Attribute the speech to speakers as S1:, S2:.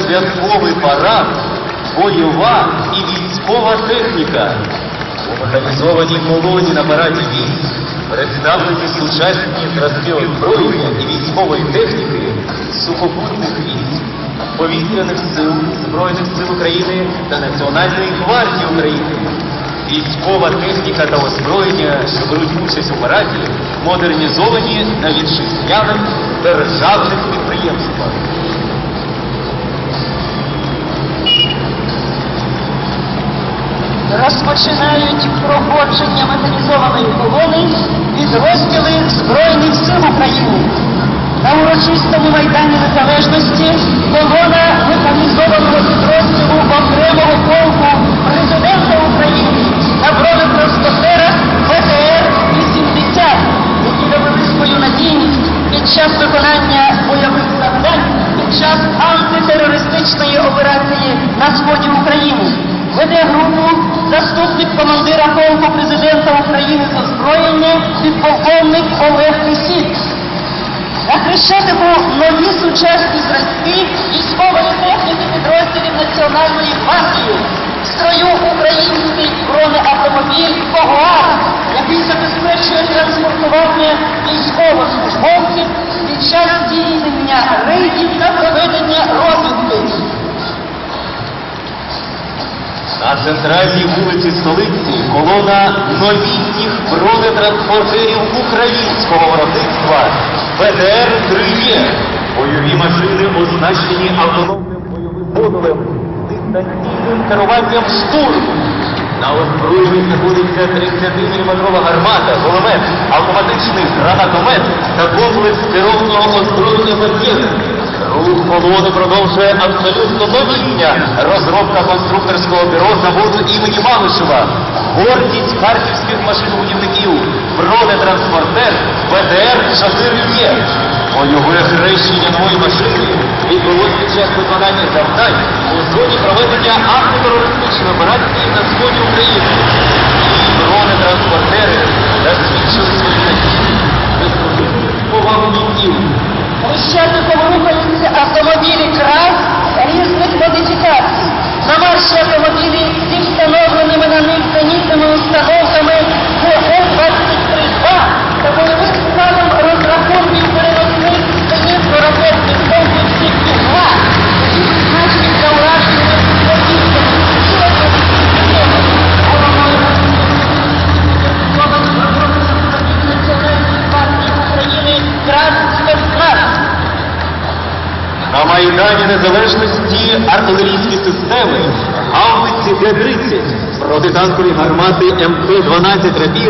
S1: святковий парад, бойова і військова техніка. У механізованій колоні на параді військ представлені сучасні зразки озброєння і військової техніки сухопутних військ, повітряних сил Збройних сил України та Національної гвардії України. Військова техніка та озброєння, що беруть участь у параді, модернізовані на вітчизняних державних підприємствах.
S2: Розпочинають проходження механізованої колони підрозділи Збройних сил України. На урочистому Майдані Незалежності колона механізованого підрозділу окремого полку президента України на бронетранспортерах ВТР-80, які довели свою надійність під час виконання бойових завдань під час антитерористичної операції на сході України. Веде групу заступник командира полку президента України з озброєння підполковник Олег Кисіль. На Хрещатику нові сучасні зразки військової техніки підрозділів Національної гвардії. В строю
S1: центральній вулиці столиці колона новітніх бронетранспортерів українського виробництва БТР-3Е. Бойові машини оснащені автономним бойовим модулем з дистанційним керуванням штурм. На озброєнні знаходиться 30-мм гармата, кулемет, автоматичний гранатомет та комплекс керованого озброєння. Рух колони продовжує абсолютно новітня розробка конструкторського бюро заводу імені Малишева. Гордість харківських машинобудівників. Бронетранспортер БТР-4Е. Бойове хрещення нової машини відбулось під час виконання завдань у зоні проведення антитерористичної операції на сході України. І бронетранспортери засвідчили надійність, заслужили повагу бійців.
S2: Хрещатиком рухаються
S1: Patagonia. Майдані Незалежності артилерійські системи, гаубиці Т-30, протитанкові гармати МП-12 «Рапір»